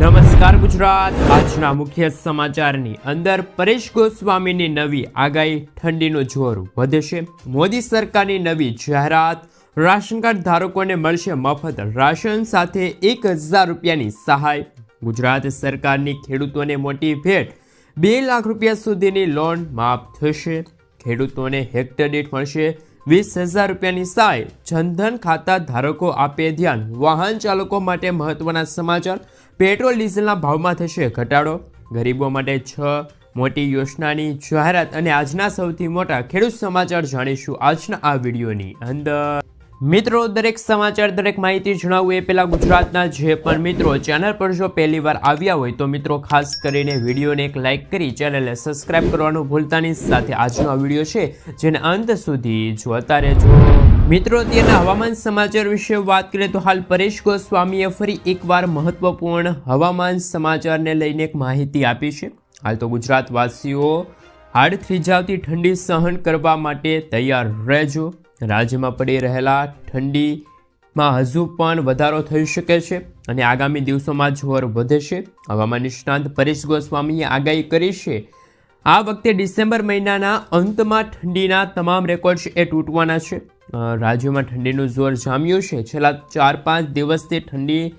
નમસ્કાર ગુજરાત. આજના મુખ્ય સમાચારની અંદર પરેશ ગોસ્વામીની નવી આગાહી ઠંડીનું જોર વધશે. મોદી સરકારની નવી જાહેરાત. રાશન કાર્ડ ધારકોને મળશે મફત રાશન સાથે એક હજાર રૂપિયાની સહાય. ગુજરાત સરકારની ખેડૂતોને મોટી ભેટ. બે લાખ રૂપિયા સુધીની લોન માફ થશે. ખેડૂતોને હેક્ટર દીઠ મળશે વીસ હજાર રૂપિયાની સહાય. જનધન ખાતા ધારકો આપે ધ્યાન. વાહન ચાલકો માટે મહત્વના સમાચાર. પેટ્રોલ, ડીઝલના ભાવમાં થશે ઘટાડો. ગરીબો માટે છ મોટી યોજનાની જાહેરાત અને આજના સૌથી મોટા ખેડૂત સમાચાર જાણીશું આજના આ વિડીયોની અંદર. મિત્રો, દરેક સમાચાર, દરેક માહિતી જણાવવું એ પહેલાં ગુજરાતના જે પણ મિત્રો ચેનલ પર જો પહેલી વાર આવ્યા હોય તો મિત્રો, ખાસ કરીને વિડીયોને એક લાઇક કરી ચેનલને સબસ્ક્રાઇબ કરવાનું ભૂલતાની સાથે આજનો આ વીડિયો છે, જેને અંત સુધી જોતા રહેજો. મિત્રો, અત્યારના હવામાન સમાચાર વિશે વાત કરીએ તો હાલ પરેશ ગોસ્વામીએ ફરી એકવાર મહત્વપૂર્ણ હવામાન સમાચારને લઈને એક માહિતી આપી છે. હાલ તો ગુજરાતવાસીઓ હાડ થીજાવતી ઠંડી સહન કરવા માટે તૈયાર રહેજો. રાજ્યમાં પડી રહેલા ઠંડીમાં હજુ પણ વધારો થઈ શકે છે અને આગામી દિવસોમાં જોર વધે છે હવામાન નિષ્ણાંત પરેશ ગોસ્વામીએ આગાહી કરી છે. આ વખતે ડિસેમ્બર મહિનાના અંતમાં ઠંડીના તમામ રેકોર્ડ્સ એ તૂટવાના છે. રાજ્યમાં ઠંડીનું જોર જામ્યું છે. છેલ્લા ચાર પાંચ દિવસથી ઠંડી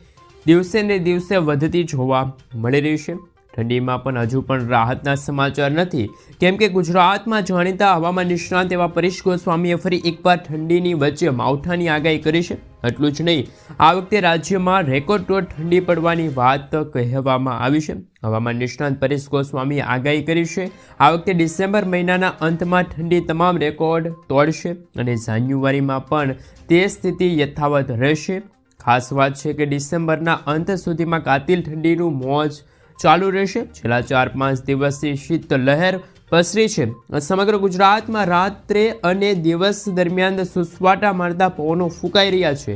દિવસે ને દિવસે વધતી જોવા મળી રહી છે. ઠંડીમાં પણ હજુ પણ રાહતના સમાચાર નથી. કેમ કે ગુજરાતમાં જાણીતા હવામાન નિષ્ણાંત એવા પરેશ ગોસ્વામીએ ફરી એકવાર ઠંડીની વચ્ચે માવઠાની આગાહી કરી છે. એટલું જ નહીં, આ વખતે રાજ્યમાં રેકોર્ડ તોડ ઠંડી પડવાની વાત કહેવામાં આવી છે. હવામાન નિષ્ણાંત પરેશ ગોસ્વામીએ આગાહી કરી છે, આ વખતે ડિસેમ્બર મહિનાના અંતમાં ઠંડી તમામ રેકોર્ડ તોડશે અને જાન્યુઆરીમાં પણ તે સ્થિતિ યથાવત રહેશે. ખાસ વાત છે કે ડિસેમ્બરના અંત સુધીમાં કાતિલ ઠંડીનું મોજ ચાલુ રહેશે. છેલ્લા ચાર પાંચ દિવસથી શીત લહેર પસરી છે. સમગ્ર ગુજરાતમાં રાત્રે અને દિવસ દરમિયાન સુસવાટા મારતા પવનો ફૂંકાઈ રહ્યા છે.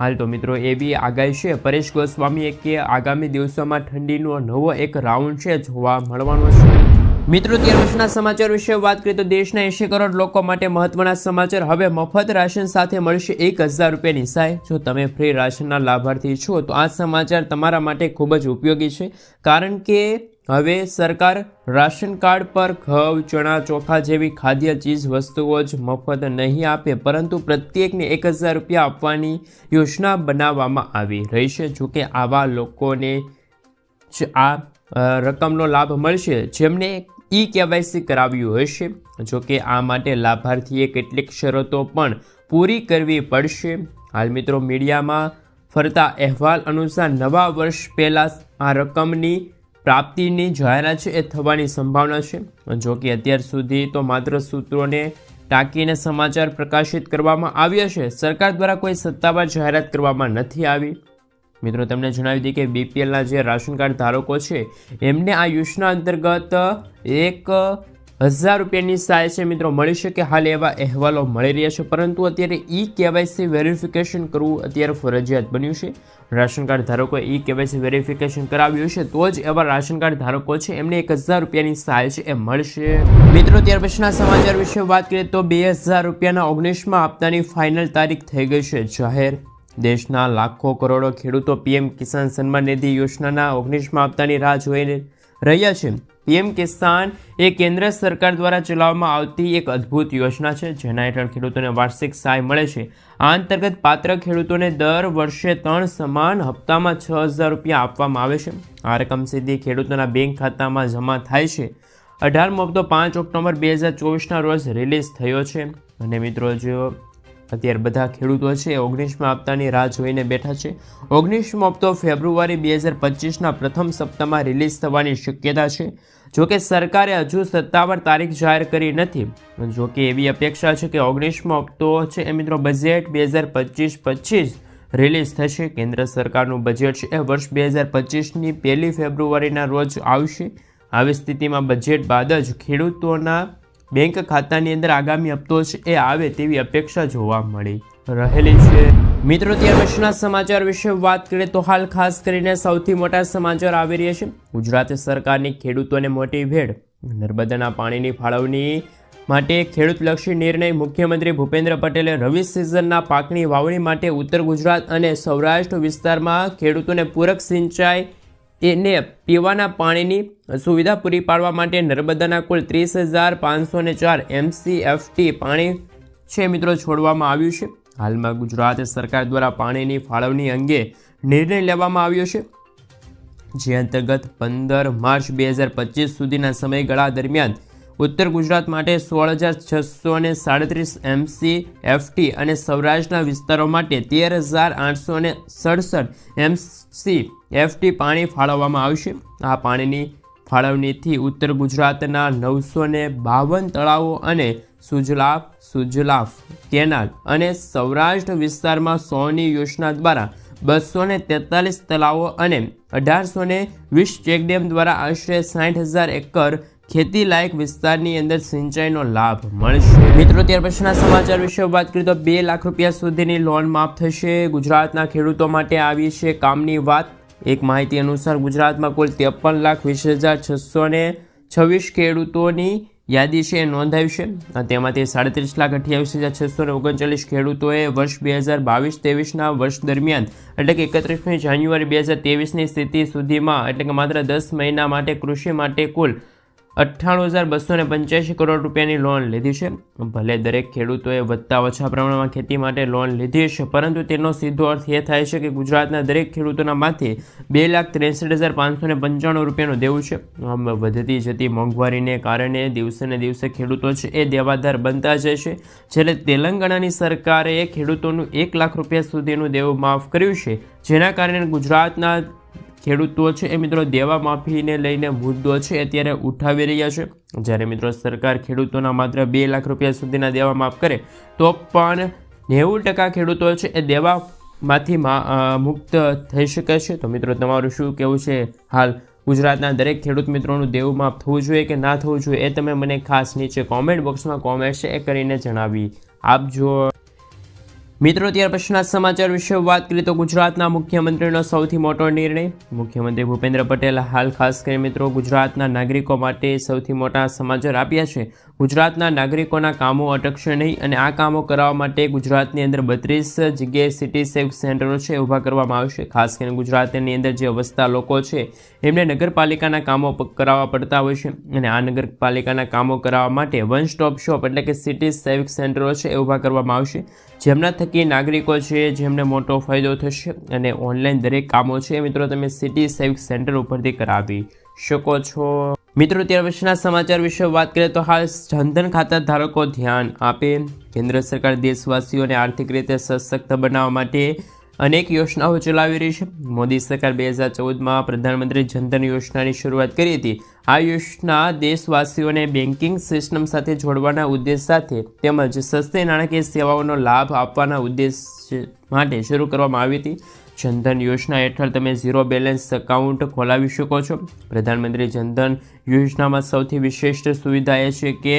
હાલ તો મિત્રો એવી આગાહી છે. પરેશ ગોસ્વામીએ કે આગામી દિવસોમાં ઠંડીનો નવો એક રાઉન્ડ છે જોવા મળવાનો છે. મિત્રો ત્યાર પછીના સમાચાર વિશે વાત કરીએ તો દેશના એંશી કરોડ લોકો માટે મહત્વના સમાચાર હવે મફત રાશન સાથે મળશે એક હજાર રૂપિયાની સહાય. જો તમે ફ્રી રાશનના લાભાર્થી છો, તો આ સમાચાર તમારા માટે ખૂબ જ ઉપયોગી છે. કારણ કે હવે સરકાર રાશન કાર્ડ પર ઘઉં, ચણા, ચોખા જેવી ખાદ્ય ચીજ વસ્તુઓ જ મફત નહીં આપે, પરંતુ પ્રત્યેકને એક હજાર રૂપિયા આપવાની યોજના બનાવવામાં આવી રહી છે. જોકે આવા લોકોને જ આ રકમનો લાભ મળશે જેમને ઈ કેવાયસી કરાવ્યું હશે જોકે આ માટે લાભાર્થીએ કેટલીક શરતો પણ પૂરી કરવી પડશે. હાલ મિત્રો મીડિયામાં ફરતા અહેવાલ અનુસાર નવા વર્ષ પહેલાં આ રકમની પ્રાપ્તિની જાહેરાત છે એ થવાની સંભાવના છે. જોકે અત્યાર સુધી તો માત્ર સૂત્રોને ટાંકીને સમાચાર પ્રકાશિત કરવામાં આવ્યા છે. સરકાર દ્વારા કોઈ સત્તાવાર જાહેરાત કરવામાં નથી આવી. મિત્રો, તમને જણાવી દઈએ કે બીપીએલના જે રાશન કાર્ડ ધારકો છે, એમને આ યોજના અંતર્ગત એક હજાર રૂપિયાની સહાય છે મિત્રો. મળી શકે હાલ એવા અહેવાલો મળી રહ્યા છે. પરંતુ અત્યારે ઈ કેવાયસી વેરિફિકેશન કરવું અત્યારે ફરજિયાત બન્યું છે. રાશન કાર્ડ ધારકોએ ઈ કેવાયસી વેરિફિકેશન કરાવ્યું છે. તો જ એવા રાશન કાર્ડ ધારકો છે. એમને એક હજાર રૂપિયાની સહાય છે. એ મળશે. મિત્રો, ત્યાર પછીના સમાચાર વિશે વાત કરીએ તો બે હજાર રૂપિયાના ઓગણીસમાં આપતાની ફાઇનલ તારીખ થઈ ગઈ છે. જાહેર દેશના લાખો કરોડો ખેડૂતો પીએમ કિસાન સન્માન નિધિ યોજનાના ઓગણીસમાં આપતાની રાહ જોઈને રહ્યા છે. પીએમ કિસાન એ કેન્દ્ર સરકાર દ્વારા ચલાવવામાં આવતી એક અદ્ભુત યોજના છે, જેના હેઠળ ખેડૂતોને વાર્ષિક સહાય મળે છે. આ અંતર્ગત પાત્ર ખેડૂતોને દર વર્ષે ત્રણ સમાન હપ્તામાં છ હજાર રૂપિયા આપવામાં આવે છે. આ રકમ સીધી ખેડૂતોના બેંક ખાતામાં જમા થાય છે. અઢારમો હપ્તો પાંચ ઓક્ટોબર બે હજાર ચોવીસના રોજ રિલીઝ થયો છે. અને મિત્રો, જો અત્યારે બધા ખેડૂતો છે, ઓગણીસમાં હપ્તાની રાહ જોઈને બેઠા છે. ઓગણીસમો હપ્તો ફેબ્રુઆરી બે હજાર પચીસના પ્રથમ સપ્તાહમાં રિલીઝ થવાની શક્યતા છે. જોકે સરકારે હજુ સત્તાવાર તારીખ જાહેર કરી નથી. જોકે એવી અપેક્ષા છે કે ઓગણીસમો હપ્તો છે એ મિત્રો બજેટ બે હજાર પચીસ પચીસ રિલીઝ થશે. કેન્દ્ર સરકારનું બજેટ છે એ વર્ષ બે હજાર પચીસની પહેલી ફેબ્રુઆરીના રોજ આવશે. આવી સ્થિતિમાં બજેટ બાદ જ ખેડૂતોના બેંક ખાતાની અંદર આગામી હપ્તો છે એ આવે તેવી અપેક્ષા જોવા મળી રહેલી છે. મિત્રો ત્યાર પછીના સમાચાર વિશે વાત કરીએ તો હાલ ખાસ કરીને સૌથી મોટા સમાચાર આવી રહ્યા છે. ગુજરાત સરકારની ખેડૂતોને મોટી ભેટ નર્મદાના પાણીની ફાળવણી માટે ખેડૂતલક્ષી નિર્ણય મુખ્યમંત્રી ભૂપેન્દ્ર પટેલે રવિ સિઝનના પાકની વાવણી માટે ઉત્તર ગુજરાત અને સૌરાષ્ટ્ર વિસ્તારમાં ખેડૂતોને પૂરક સિંચાઈ એને પીવાના પાણીની સુવિધા પૂરી પાડવા માટે નર્મદાના કુલ ત્રીસ હજાર પાંચસો ને ચાર એમસીએફટી પાણી છે મિત્રો, છોડવામાં આવ્યું છે. હાલમાં ગુજરાત સરકાર દ્વારા પાણીની ફાળવણી અંગે નિર્ણય લેવામાં આવ્યો છે. જે અંતર્ગત પંદર માર્ચ બે હજાર પચીસ સુધીના સમયગાળા દરમિયાન ઉત્તર ગુજરાત માટે સોળ હજાર છસો ને સાડત્રીસ એમસી, એફટી અને સૌરાષ્ટ્રના વિસ્તારો માટે તેર હજાર આઠસો ને સડસઠ એમસી, એફટી પાણી ફાળવવામાં આવશે. આ પાણીની ફાળવણીથી ઉત્તર ગુજરાતના નવસો બાવન તળાવો અને સુજલાફ સુજલાફ, કેનાલ અને સૌરાષ્ટ્ર વિસ્તારમાં સોની યોજના દ્વારા બસો ને તેતાલીસ તળાવો અને અઢારસો ને વીસ ચેકડેમ દ્વારા આશરે સાઠ હજાર એકર ખેતી લાયક વિસ્તારની અંદર સિંચાઈનો લાભ મળશે. મિત્રો, ત્યાર પછીના સમાચાર વિશે વાત કરીએ તો બે લાખ રૂપિયા સુધીની લોન માફ થશે. ગુજરાતના ખેડૂતો માટે આવી છે કામની વાત. એક માહિતી અનુસાર ગુજરાતમાં કુલ ત્રેપન લાખ વીસ હજાર છસો ને છવ્વીસ ખેડૂતોની યાદી છે, એ નોંધાવી છે. તેમાંથી સાડત્રીસ લાખ અઠ્યાવીસ હજાર છસો ને ઓગણચાલીસ ખેડૂતોએ વર્ષ બે હજાર બાવીસ ત્રેવીસના વર્ષ દરમિયાન, એટલે કે એકત્રીસમી જાન્યુઆરી બે હજાર ત્રેવીસની સ્થિતિ સુધીમાં, એટલે કે માત્ર દસ મહિના માટે કૃષિ માટે કુલ અઠ્ઠાણું હજાર બસો ને પંચ્યાસી કરોડ રૂપિયાની લોન લીધી છે. ભલે દરેક ખેડૂતોએ વધતા ઓછા પ્રમાણમાં ખેતી માટે લોન લીધી છે પરંતુ તેનો સીધો અર્થ એ થાય છે કે ગુજરાતના દરેક ખેડૂતોના માથે બે લાખ ત્રેસઠ હજાર પાંચસો ને પંચાણું રૂપિયાનું દેવું છે. વધતી જતી મોંઘવારીને કારણે દિવસે ને દિવસે ખેડૂતો છે, એ દેવાદાર બનતા જાય છે. જ્યારે તેલંગાણાની સરકારે ખેડૂતોનું એક લાખ રૂપિયા સુધીનું દેવું માફ કર્યું છે, જેના કારણે ગુજરાતના ખેડૂતો છે એ મિત્રો દેવા માફીને લઈને મુદ્દો છે અત્યારે ઉઠાવી રહ્યા છે. જ્યારે મિત્રો સરકાર ખેડૂતોના માત્ર બે લાખ રૂપિયા સુધીના દેવા માફ કરે, તો પણ નેવું ટકા ખેડૂતો છે એ દેવામાંથી મુક્ત થઈ શકે છે. તો મિત્રો તમારું શું કહેવું છે? હાલ ગુજરાતના દરેક ખેડૂત મિત્રોનું દેવું માફ થવું જોઈએ કે ના થવું જોઈએ એ તમે મને ખાસ નીચે કોમેન્ટ બોક્સમાં કોમેન્ટ છે એ કરીને જણાવી આપજો. મિત્રો, ત્યાર પછીના સમાચાર વિશે વાત કરીએ તો ગુજરાતના મુખ્યમંત્રીનો સૌથી મોટો નિર્ણય. મુખ્યમંત્રી ભૂપેન્દ્ર પટેલ હાલ ખાસ કરીને મિત્રો ગુજરાતના નાગરિકો માટે સૌથી મોટા સમાચાર આપ્યા છે. ગુજરાતના નાગરિકોના કામો અટકશે નહીં અને આ કામો કરાવવા માટે ગુજરાતની અંદર બત્રીસ જગ્યાએ સિટી સેફ સેન્ટરો છે ઊભા કરવામાં આવશે. ખાસ કરીને ગુજરાતની અંદર જે વસતા લોકો છે, એમને નગરપાલિકાના કામો કરાવવા પડતા હોય છે અને આ નગરપાલિકાના કામો કરાવવા માટે વન સ્ટોપ શોપ એટલે કે સિટી સેવિક સેન્ટરો છે એ ઊભા કરવામાં આવશે. જેમના થકી નાગરિકો છે, જેમને મોટો ફાયદો થશે અને ઓનલાઈન દરેક કામો છે મિત્રો તમે સિટી સેવિક સેન્ટર ઉપરથી કરાવી શકો છો. મિત્રો ત્યાર પછીના સમાચાર વિશે વાત કરીએ તો હાલ જનધન ખાતા ધારકો ધ્યાન આપે. કેન્દ્ર સરકાર દેશવાસીઓને આર્થિક રીતે સશક્ત બનાવવા માટે અનેક યોજનાઓ ચલાવી રહી છે. મોદી સરકાર બે હજાર ચૌદમાં પ્રધાનમંત્રી જનધન યોજનાની શરૂઆત કરી હતી. આ યોજના દેશવાસીઓને બેન્કિંગ સિસ્ટમ સાથે જોડવાના ઉદ્દેશ સાથે તેમજ સસ્તી નાણાકીય સેવાઓનો લાભ આપવાના ઉદ્દેશ માટે શરૂ કરવામાં આવી હતી. જનધન યોજના હેઠળ તમે ઝીરો બેલેન્સ એકાઉન્ટ ખોલાવી શકો છો. પ્રધાનમંત્રી જનધન યોજનામાં સૌથી વિશિષ્ટ સુવિધા એ છે કે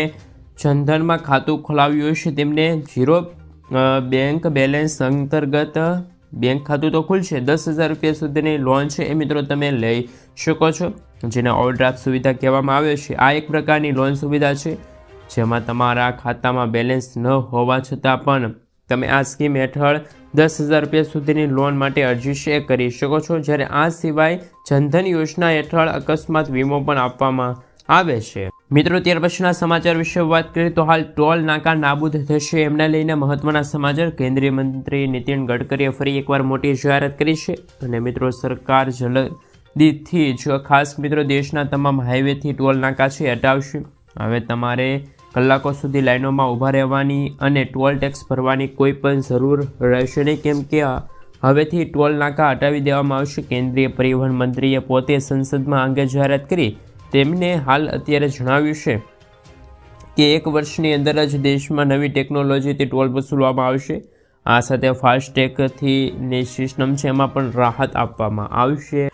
જનધનમાં ખાતું ખોલાવ્યું છે, તેમને ઝીરો બેંક બેલેન્સ અંતર્ગત બેંક ખાતું તો ખુલશે. દસ હજાર રૂપિયા સુધીની લોન છે એ મિત્રો તમે લઈ શકો છો. જેને ઓવરડ્રાફ્ટ સુવિધા કહેવામાં આવે છે. આ એક પ્રકારની લોન સુવિધા છે, જેમાં તમારા ખાતામાં બેલેન્સ ન હોવા છતાં પણ તમે આ સ્કીમ હેઠળ દસ હજાર રૂપિયા સુધીની લોન માટે અરજી શેર કરી શકો છો, જ્યારે આ સિવાય જનધન યોજના હેઠળ અકસ્માત વીમો પણ આપવામાં આવે છે. મિત્રો, ત્યાર પછીના સમાચાર વિશે વાત કરીએ તો હાલ ટોલ નાકા નાબૂદ થશે. એમને લઈને મહત્વના સમાચાર. કેન્દ્રીય મંત્રી નીતિન ગડકરીએ ફરી એકવાર મોટી જાહેરાત કરી છે. અને મિત્રો, સરકાર જલ્દીથી જ, ખાસ મિત્રો, દેશના તમામ હાઈવેથી ટોલ નાકા છે, હટાવશે. હવે તમારે કલાકો સુધી લાઈનોમાં ઊભા રહેવાની અને ટોલ ટેક્સ ભરવાની કોઈ પણ જરૂર રહેશે નહીં. કેમ કે હવેથી ટોલ નાકા હટાવી દેવામાં આવશે. કેન્દ્રીય પરિવહન મંત્રીએ પોતે સંસદમાં અંગે જાહેરાત કરી. તેમને હાલ અત્યારે જણાવ્યું છે કે એક વર્ષની અંદર જ દેશમાં નવી ટેકનોલોજીથી ટોલ વસૂલવામાં આવશે. આ સાથે ફાસ્ટેગથી ની સિસ્ટમ છે, એમાં પણ રાહત આપવામાં આવશે.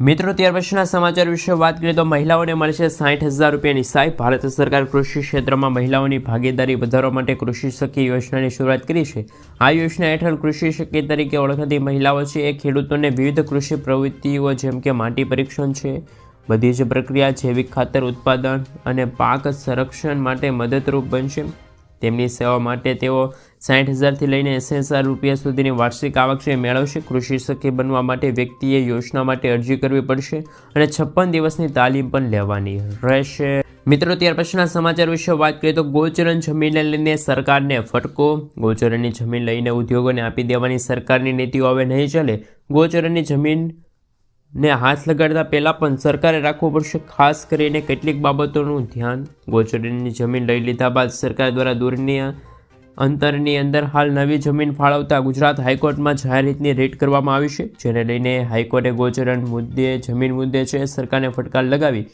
મિત્રો, ત્યાર પછીના સમાચાર વિશે વાત કરીએ તો મહિલાઓને મળશે સાઠ હજાર રૂપિયાની સહાય. ભારત સરકાર કૃષિ ક્ષેત્રમાં મહિલાઓની ભાગીદારી વધારવા માટે કૃષિ સખી યોજનાની શરૂઆત કરી છે. આ યોજના હેઠળ કૃષિ સખી તરીકે ઓળખાતી મહિલાઓ છે એ ખેડૂતોને વિવિધ કૃષિ પ્રવૃત્તિઓ જેમ કે માટી પરીક્ષણ છે, બધી જ પ્રક્રિયા જૈવિક ખાતર ઉત્પાદન અને પાક સંરક્ષણ માટે મદદરૂપ બનશે. તેમની સેવા માટે તેઓ સાઠ હજારથી લઈને એસી હજાર રૂપિયા સુધીની વાર્ષિક આવક છે મેળવશે. કૃષિ સખી બનવા માટે વ્યક્તિએ યોજના માટે અરજી કરવી પડશે અને છપ્પન દિવસની તાલીમ પણ લેવાની રહેશે. મિત્રો, ત્યાર પછીના સમાચાર વિશે વાત કરીએ તો ગોચરણ જમીનને લઈને સરકારને ફટકો. ગોચરણની જમીન લઈને ઉદ્યોગોને આપી દેવાની સરકારની નીતિઓ હવે નહીં ચાલે. ગોચરણની જમીન ને હાથ લગાડતા પહેલાં પણ સરકારે રાખવું પડશે, ખાસ કરીને કેટલીક બાબતોનું ધ્યાન. ગોચરણની જમીન લઈ લીધા બાદ સરકાર દ્વારા દૂરની અંતરની અંદર હાલ નવી જમીન ફાળવતા ગુજરાત હાઈકોર્ટમાં જાહેર હિતની રેટ કરવામાં આવી છે, જેને લઈને હાઈકોર્ટે ગોચરણ મુદ્દે, જમીન મુદ્દે છે, સરકારને ફટકાર લગાવી.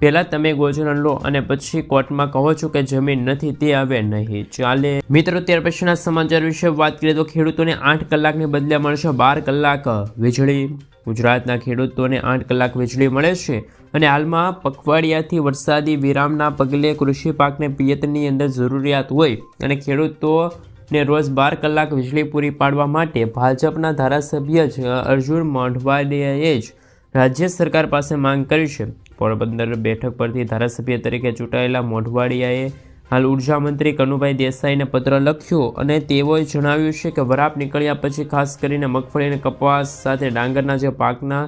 પહેલાં તમે ગોચરણ લો અને પછી કોર્ટમાં કહો છો કે જમીન નથી, તે હવે નહીં. ચાલે. મિત્રો ત્યાર પછીના સમાચાર વિશે વાત કરીએ તો ખેડૂતોને આઠ કલાકને બદલે મળશે બાર કલાક વીજળી. ગુજરાતના ખેડૂતોને આઠ કલાક વીજળી મળે છે અને હાલમાં પખવાડિયાથી વરસાદી વિરામના પગલે કૃષિ પાકને પિયતની અંદર જરૂરિયાત હોય અને ખેડૂતોને રોજ બાર કલાક વીજળી પૂરી પાડવા માટે ભાજપના ધારાસભ્ય જ અર્જુન મોઢવાડિયાએ જ રાજ્ય સરકાર પાસે માંગ કરી છે. પોરબંદર બેઠક પરથી ધારાસભ્ય તરીકે ચૂંટાયેલા મોઢવાડિયાએ હાલ ઊર્જા મંત્રી કનુભાઈ દેસાઈને પત્ર લખ્યો અને તેઓએ જણાવ્યું છે કે વરાપ નીકળ્યા પછી ખાસ કરીને મગફળી અને કપાસ સાથે ડાંગરના જે પાકના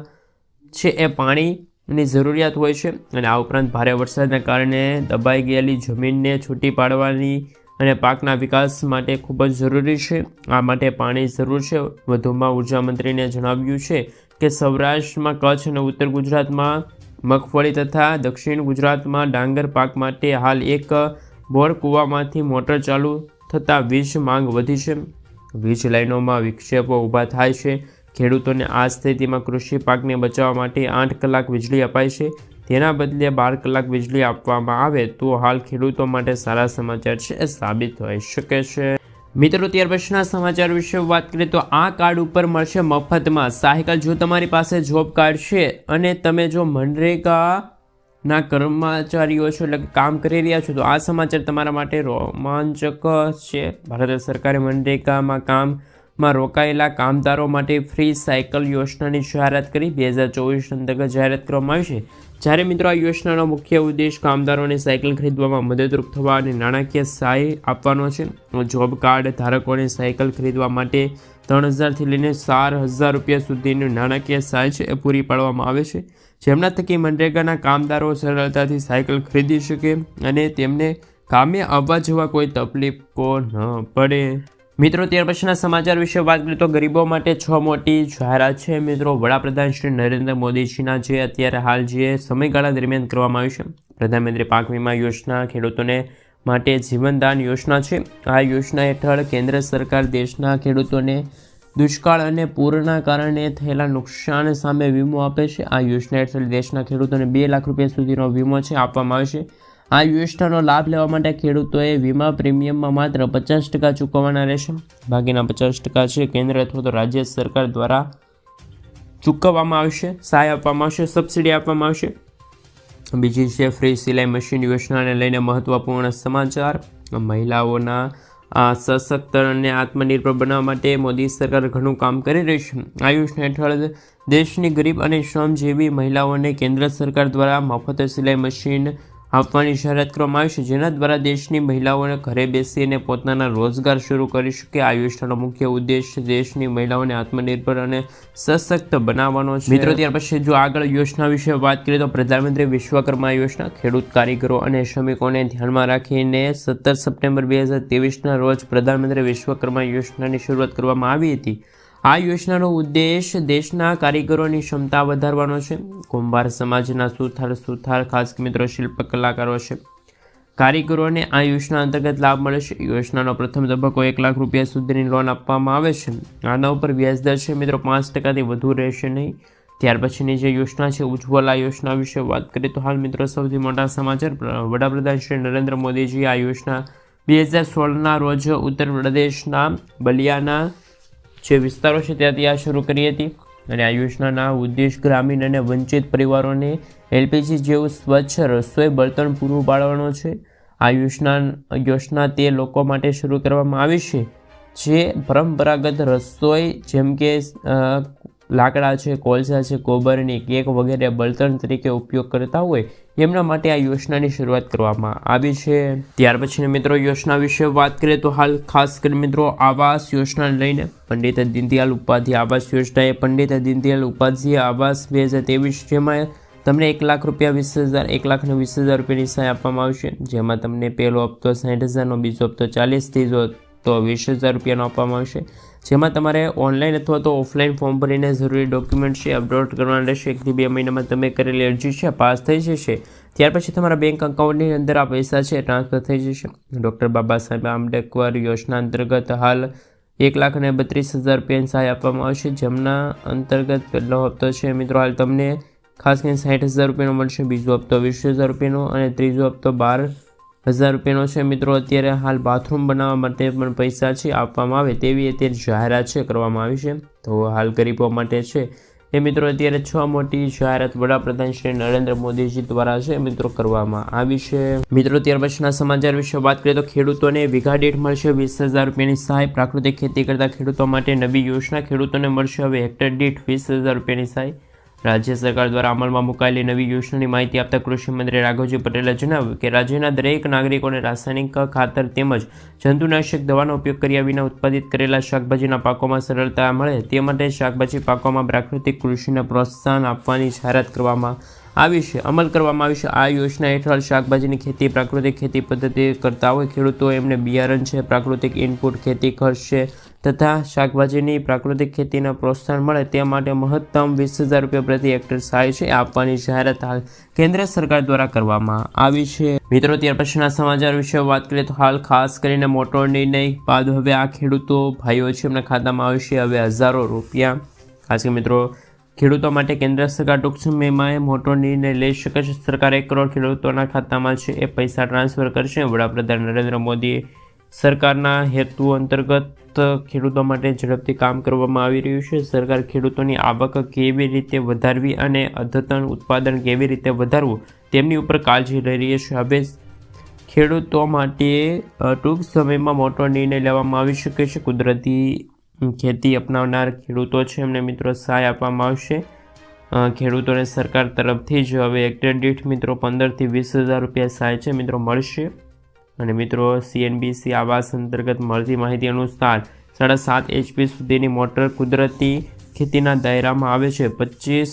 છે એ પાણીની જરૂરિયાત હોય છે અને આ ઉપરાંત ભારે વરસાદના કારણે દબાઈ ગયેલી જમીનને છૂટી પાડવાની અને પાકના વિકાસ માટે ખૂબ જ જરૂરી છે. આ માટે પાણી જરૂર છે. વધુમાં ઊર્જા મંત્રીને જણાવ્યું છે કે સૌરાષ્ટ્રમાં કચ્છ અને ઉત્તર ગુજરાતમાં મગફળી તથા દક્ષિણ ગુજરાતમાં ડાંગર પાક માટે હાલ એક બોર કૂવામાંથી મોટર ચાલુ થતાં વીજ માંગ વધી છે. વીજ લાઇનોમાં વિક્ષેપો ઊભા થાય છે. ખેડૂતોને આ સ્થિતિમાં કૃષિ પાકને બચાવવા માટે આઠ કલાક વીજળી અપાય છે. તેના બદલે બાર કલાક વીજળી આપવામાં આવે તો હાલ ખેડૂતો માટે સારા સમાચાર છે એ સાબિત હોઈ શકે છે. મિત્રો, ત્યાર પછીના સમાચાર વિશે વાત કરીએ તો આ કાર્ડ ઉપર મળશે મફતમાં. સાયકલ જો તમારી પાસે જોબ કાર્ડ છે અને તમે જો મનરેગા ના કર્મચારીઓ છો એટલે કામ કરી રહ્યા છો, તો આ સમાચાર તમારા માટે રોમાંચક છે. ભારત સરકારે મનરેગામાં કામમાં રોકાયેલા કામદારો માટે ફ્રી સાયકલ યોજનાની જાહેરાત કરી. બે હજાર ચોવીસ અંતર્ગત જાહેરાત કરવામાં આવી છે. જ્યારે મિત્રો આ યોજનાનો મુખ્ય ઉદ્દેશ કામદારોને સાયકલ ખરીદવામાં મદદરૂપ થવા અને નાણાકીય સહાય આપવાનો છે. જોબ કાર્ડ ધારકોને સાયકલ ખરીદવા માટે ત્રણ હજારથી લઈને ચાર હજાર રૂપિયા સુધીની નાણાકીય સહાય છે એ પૂરી પાડવામાં આવે છે. જેમના થકી મનરેગાના કામદારો સરળતાથી સાયકલ ખરીદી શકે અને તેમને કામે આવવા જવા કોઈ તકલીફો ન પડે. મિત્રો, ત્યાર પછીના સમાચાર વિશે વાત કરીએ તો ગરીબો માટે છ મોટી જાહેરાત છે. મિત્રો, વડાપ્રધાન શ્રી નરેન્દ્ર મોદીજીના જે અત્યારે હાલ જે સમયગાળા દરમિયાન કરવામાં આવ્યું છે, પ્રધાનમંત્રી પાક વીમા યોજના, ખેડૂતોને માટે જીવનદાન યોજના છે. આ યોજના હેઠળ કેન્દ્ર સરકાર દેશના ખેડૂતોને દુષ્કાળ અને પૂરના કારણે થયેલા નુકસાન સામે વીમો આપે છે. આ યોજના હેઠળ દેશના ખેડૂતોને બે લાખ રૂપિયા સુધીનો વીમો છે આપવામાં આવશે આ યોજનાનો લાભ લેવા માટે ખેડૂતોએ વીમા પ્રીમિયમમાં માત્ર પચાસ ટકા ચૂકવવાના રહેશે. બાકીના પચાસ ટકા છે કેન્દ્ર અથવા તો રાજ્ય સરકાર દ્વારા ચૂકવવામાં આવશે, સહાય આપવામાં આવશે, સબસિડી આપવામાં આવશે. બીજી છે ફ્રી સિલાઈ મશીન યોજનાને લઈને મહત્વપૂર્ણ સમાચાર. મહિલાઓના સશક્ત અને આત્મનિર્ભર બનાવવા માટે મોદી સરકાર ઘણું કામ કરી રહી છે. આ હેઠળ દેશની ગરીબ અને શ્રમજીવી મહિલાઓને કેન્દ્ર સરકાર દ્વારા મફત સિલાઈ મશીન આપવાની જાહેરાત કરવામાં આવી છે. જેના દ્વારા દેશની મહિલાઓને ઘરે બેસીને પોતાના રોજગાર શરૂ કરી શકે. આ યોજનાનો મુખ્ય ઉદ્દેશ દેશની મહિલાઓને આત્મનિર્ભર અને સશક્ત બનાવવાનો છે. મિત્રો, ત્યાર પછી જો આગળ યોજના વિશે વાત કરીએ તો પ્રધાનમંત્રી વિશ્વકર્મા યોજના, ખેડૂત કારીગરો અને શ્રમિકોને ધ્યાનમાં રાખીને સત્તર સપ્ટેમ્બર બે હજાર રોજ પ્રધાનમંત્રી વિશ્વકર્મા યોજનાની શરૂઆત કરવામાં આવી હતી. આ યોજનાનો ઉદ્દેશ દેશના કારીગરોની ક્ષમતા વધારવાનો છે. કુંભાર સમાજના સુથાર સુથાર ખાસ મિત્રો શિલ્પ કલાકારો છે. કારીગરોને આ યોજના અંતર્ગત લાભ મળે છે. યોજનાનો પ્રથમ તબક્કો એક લાખ રૂપિયા સુધીની લોન આપવામાં આવે છે. આના ઉપર વ્યાજદર છે મિત્રો પાંચ ટકાથી વધુ રહેશે નહીં. ત્યાર પછીની જે યોજના છે, ઉજ્જવલા યોજના વિશે વાત કરીએ તો હાલ મિત્રો સૌથી મોટા સમાચાર વડાપ્રધાન શ્રી નરેન્દ્ર મોદીજી આ યોજના બે હજાર સોળના રોજ ઉત્તર પ્રદેશના બલિયાના જે વિસ્તારો છે ત્યાંથી આ શરૂ કરી હતી. અને આ યોજનાના ઉદ્દેશ ગ્રામીણ અને વંચિત પરિવારોને એલપીજી જેવું સ્વચ્છ રસોઈ બળતણ પૂરું પાડવાનો છે. આ યોજના યોજના તે લોકો માટે શરૂ કરવામાં આવી છે. જે પરંપરાગત રસોઈ જેમ કે લાકડા છે, કોલસા છે કોબરની કેક વગેરે બળતણ તરીકે ઉપયોગ કરતા હોય, એમના માટે આ યોજનાની શરૂઆત કરવામાં આવી છે. ત્યાર પછી મિત્રો, યોજના વિશે વાત કરીએ તો હાલ ખાસ કરી મિત્રો, આવાસ યોજના લઈને પંડિત દીનદયાલ ઉપાધ્યાય આવાસ યોજના એ પંડિત દીનદયાલ ઉપાધ્યાય આવાસ બે હજાર ત્રેવીસ, જેમાં તમને એક લાખ રૂપિયા વીસ હજાર, એક લાખ ને વીસ હજાર રૂપિયાની સહાય આપવામાં આવશે. જેમાં તમને પહેલો હપ્તો સાઠ હજારનો, બીજો હપ્તો ચાલીસ ત્રીજો તો વીસ હજાર રૂપિયાનો આપવામાં આવશે. જેમાં તમારે ઓનલાઈન અથવા તો ઓફલાઈન ફોર્મ ભરીને જરૂરી ડોક્યુમેન્ટ છે અપલોડ કરવાના રહેશે એકથી બે મહિનામાં તમે કરેલી અરજી છે, પાસ થઈ જશે. ત્યાર પછી તમારા બેંક અકાઉન્ટની અંદર આ પૈસા છે ટ્રાન્સફર થઈ જશે. ડૉક્ટર બાબા સાહેબ આંબેડકર યોજના અંતર્ગત હાલ એક લાખ અને બત્રીસ હજાર રૂપિયાની સહાય આપવામાં આવશે. જેમના અંતર્ગત પહેલો હપ્તો છે. મિત્રો, હાલ તમને ખાસ કરીને સાઠ હજાર રૂપિયાનો મળશે, બીજો હપ્તો વીસ હજાર રૂપિયાનો અને ત્રીજો હપ્તો બાર હજાર રૂપિયાનો છે મિત્રો. અત્યારે હાલ બાથરૂમ બનાવવા માટે પણ પૈસા છે આપવામાં આવે તેવી અત્યારે જાહેરાત છે કરવામાં આવી છે. તો હાલ ગરીબો માટે છે. એ મિત્રો અત્યારે છ મોટી જાહેરાત વડાપ્રધાન શ્રી નરેન્દ્ર મોદીજી દ્વારા છે મિત્રો કરવામાં આવી છે. મિત્રો, ત્યાર પછીના સમાચાર વિશે વાત કરીએ તો ખેડૂતોને વીઘા દીઠ મળશે વીસ હજાર રૂપિયાની સહાય. પ્રાકૃતિક ખેતી કરતા ખેડૂતો માટે નવી યોજના ખેડૂતોને મળશે. હવે હેક્ટર દીઠ વીસ હજાર રૂપિયાની સહાય. રાજ્ય સરકાર દ્વારા અમલમાં મુકાયેલી નવી યોજનાની માહિતી આપતા કૃષિમંત્રી રાઘવજી પટેલે જણાવ્યું કે રાજ્યના દરેક નાગરિકોને રાસાયણિક ખાતર તેમજ જંતુનાશક દવાનો ઉપયોગ કર્યા વિના ઉત્પાદિત કરેલા શાકભાજીના પાકોમાં સરળતા મળે તે માટે શાકભાજી પાકોમાં પ્રાકૃતિક કૃષિને પ્રોત્સાહન આપવાની જાહેરાત કરવામાં આવી છે. અમલ કરવામાં આવી છે. આ યોજના હેઠળ શાકભાજીની ખેતી, પ્રાકૃતિક ખેતી પદ્ધતિ કરતા હોય ખેડૂતો એમને બિયારણ છે, પ્રાકૃતિક ઇનપુટ ખેતી ખર્ચ છે તથા શાકભાજીની પ્રાકૃતિક ખેતીના પ્રોત્સાહન મળે તે માટે મહત્તમ વીસ હજાર રૂપિયા પ્રતિ હેક્ટર સહાય છે. આપવાની જાહેરાત હાલ કેન્દ્ર સરકાર દ્વારા કરવામાં આવી છે. મિત્રો, ત્યાર પછીના સમાચાર વિશે વાત કરીએ તો હાલ ખાસ કરીને મોટો નિર્ણય બાદ હવે આ ખેડૂતો ભાઈઓ છે એમના ખાતામાં આવશે હવે હજારો રૂપિયા. ખાસ કરી મિત્રો ખેડૂતો માટે કેન્દ્ર સરકાર ટૂંક સમયમાં મોટો નિર્ણય લઈ શકે છે. સરકાર એક કરોડ ખેડૂતોના ખાતામાં છે એ પૈસા ટ્રાન્સફર કરશે. વડાપ્રધાન નરેન્દ્ર મોદીએ સરકારના હેતુ અંતર્ગત ખેડૂતો માટે ઝડપથી કામ કરવામાં આવી રહ્યું છે. સરકાર ખેડૂતોની આવક કેવી રીતે વધારવી અને અદ્યતન ઉત્પાદન કેવી રીતે વધારવું તેમની ઉપર કાળજી લઈ રહી છે. હવે ખેડૂતો માટે ટૂંક સમયમાં મોટો નિર્ણય લેવામાં આવી શકે છે. કુદરતી ખેતી અપનાવનાર ખેડૂતો છે, એમને મિત્રો સહાય આપવામાં આવશે. ખેડૂતોને સરકાર તરફથી જ હવે હેક્ટર દીઠ મિત્રો પંદરથી વીસ હજાર રૂપિયા સહાય છે, મિત્રો મળશે. અને મિત્રો સીએનબીસી આવાસ અંતર્ગત મળતી માહિતી અનુસાર સાડા સાત એચપી સુધીની મોટર કુદરતી ખેતીના દાયરામાં આવે છે. પચીસ,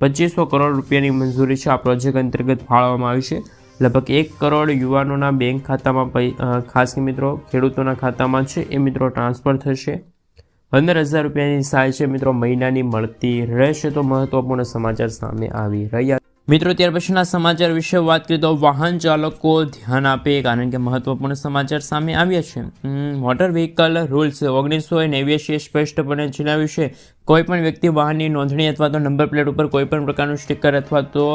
પચીસો કરોડ રૂપિયાની મંજૂરી છે. આ પ્રોજેક્ટ અંતર્ગત ફાળવવામાં આવી છે. લગભગ એક કરોડ યુવાનોના બેંક ખાતામાં ખાસ મિત્રો ખેડૂતોના ખાતામાં છે. એ મિત્રો ટ્રાન્સફર થશે. પંદર હજાર રૂપિયાની સહાય છે મિત્રો મહિનાની મળતી રહેશે તો મહત્વપૂર્ણ સમાચાર સામે આવી રહ્યા મિત્રો, ત્યાર પછીના સમાચાર વિશે વાત કરીએ તો વાહન ચાલકો ધ્યાન આપે કારણ કે મહત્વપૂર્ણ સમાચાર સામે આવ્યા છે. મોટર વ્હીકલ રૂલ્સ ઓગણીસો નેવ્યાસીએ સ્પષ્ટપણે જણાવ્યું છે. કોઈ પણ વ્યક્તિ વાહનની નોંધણી અથવા તો નંબર પ્લેટ ઉપર કોઈ પણ પ્રકારનું સ્ટીકર અથવા તો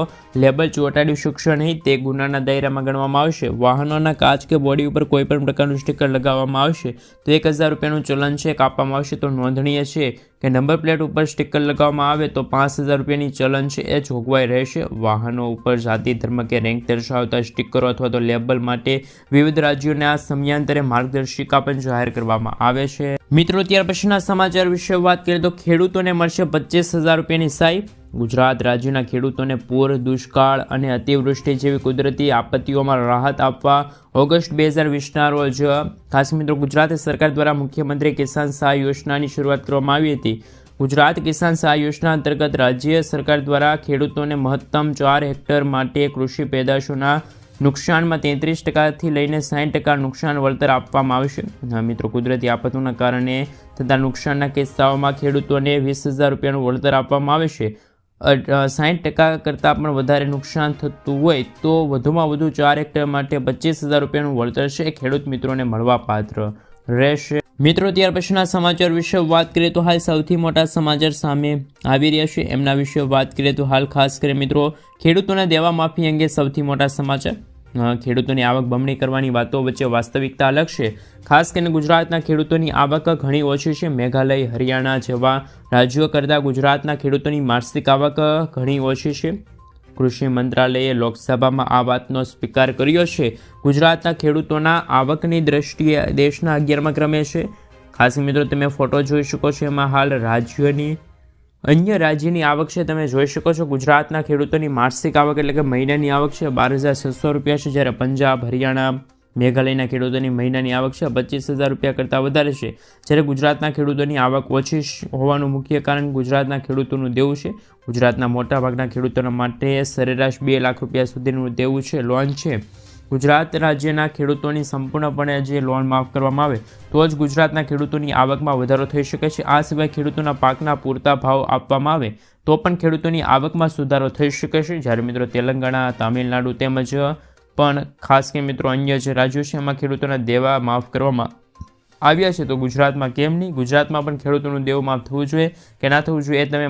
લેબલ ચોંટાડી શકશે નહીં, તે ગુનાના દાયરામાં ગણવામાં આવશે. વાહનોના કાચ કે બોડી ઉપર કોઈ પણ પ્રકારનું સ્ટીકર લગાવવામાં આવશે. તો એક હજાર રૂપિયાનું ચલન છે, કાપવામાં આવશે તો નોંધણીય છે. કે નંબર પ્લેટ ઉપર સ્ટીકર લગાવવામાં આવે તો પાંચ હજાર રૂપિયાની ચલન છે, એ જોગવાઈ રહેશે. વાહનો ઉપર જાતિ, ધર્મ કે રેન્ક દર્શાવતા સ્ટીકરો અથવા તો લેબલ માટે વિવિધ રાજ્યોને આ સમયાંતરે માર્ગદર્શિકા પણ જાહેર કરવામાં આવે છે. મિત્રો, ત્યાર પછીના સમાચાર વિશે વાત કરીએ તો ખેડૂતોને મળશે પચીસ હજાર રૂપિયાની સહાય ગુજરાત રાજ્યના ખેડૂતોને પૂર, દુષ્કાળ અને અતિવૃષ્ટિ જેવી કુદરતી આપત્તિઓમાં રાહત આપવા ઓગસ્ટ બે હજાર વીસના રોજ, ખાસ મિત્રો ગુજરાત સરકાર દ્વારા મુખ્યમંત્રી કિસાન સહાય યોજનાની શરૂઆત કરવામાં આવી હતી. ગુજરાત કિસાન સહાય યોજના અંતર્ગત રાજ્ય સરકાર દ્વારા ખેડૂતોને મહત્તમ ચાર હેક્ટર માટે કૃષિ પેદાશોના નુકસાનમાં તેત્રીસ ટકાથી લઈને સાઠ ટકા નુકસાન વળતર આપવામાં આવશે મિત્રો, કુદરતી આફતોના કારણે થતા નુકસાનના કિસ્સાઓમાં ખેડૂતોને વીસ હજાર રૂપિયાનું વળતર આપવામાં આવે છે. સાઠ ટકા કરતાં પણ વધારે નુકસાન થતું હોય તો વધુમાં વધુ ચાર હેક્ટર માટે પચીસ હજાર રૂપિયાનું વળતર છે ખેડૂત મિત્રોને મળવા પાત્ર રહેશે. મિત્રો, ત્યાર પછીના સમાચાર વિશે વાત કરીએ તો હાલ સૌથી મોટા સમાચાર સામે આવી રહ્યા છે. એમના વિશે વાત કરીએ તો હાલ ખાસ કરી મિત્રો ખેડૂતોને દેવા માફી અંગે સૌથી મોટા સમાચાર ખેડૂતોની આવક બમણી કરવાની વાતો વચ્ચે વાસ્તવિકતા અલગ છે ખાસ કરીને ગુજરાતના ખેડૂતોની આવક ઘણી ઓછી છે. મેઘાલય, હરિયાણા જેવા રાજ્યો કરતાં ગુજરાતના ખેડૂતોની માસિક આવક ઘણી ઓછી છે. કૃષિ મંત્રાલયે લોકસભામાં આ વાતનો સ્વીકાર કર્યો છે. ગુજરાતના ખેડૂતોના આવકની દ્રષ્ટિએ દેશના અગિયારમા ક્રમે છે. ખાસ મિત્રો, તમે ફોટો જોઈ શકો છો. એમાં હાલ રાજ્યની અન્ય રાજ્યની આવક છે, તમે જોઈ શકો છો. ગુજરાતના ખેડૂતોની માસિક આવક એટલે કે મહિનાની આવક છે, બાર હજાર છસો રૂપિયા છે. જ્યારે પંજાબ, હરિયાણા, મેઘાલયના ખેડૂતોની મહિનાની આવક છે, પચીસ હજાર રૂપિયા કરતાં વધારે છે. જ્યારે ગુજરાતના ખેડૂતોની આવક ઓછી હોવાનું મુખ્ય કારણ ગુજરાતના ખેડૂતોનું દેવું છે. ગુજરાતના મોટાભાગના ખેડૂતોના માટે સરેરાશ બે લાખ રૂપિયા સુધીનું દેવું છે, લોન છે. ગુજરાત રાજ્યના ખેડૂતોની સંપૂર્ણપણે જે લોન માફ કરવામાં આવે, તો જ ગુજરાતના ખેડૂતોની આવકમાં વધારો થઈ શકે છે. આ સિવાય ખેડૂતોના પાકના પૂરતા ભાવ આપવામાં આવે, તો પણ ખેડૂતોની આવકમાં સુધારો થઈ શકે છે. જ્યારે મિત્રો તેલંગાણા, તામિલનાડુ તેમજ પણ ખાસ કે મિત્રો અન્ય જે રાજ્યો છે, એમાં ખેડૂતોના દેવા માફ કરવામાં આવ્યા છે. તો ગુજરાતમાં કેમ નહીં? ગુજરાતમાં પણ ખેડૂતોનું દેવું માફ થવું જોઈએ કે ના થવું જોઈએ એ તમે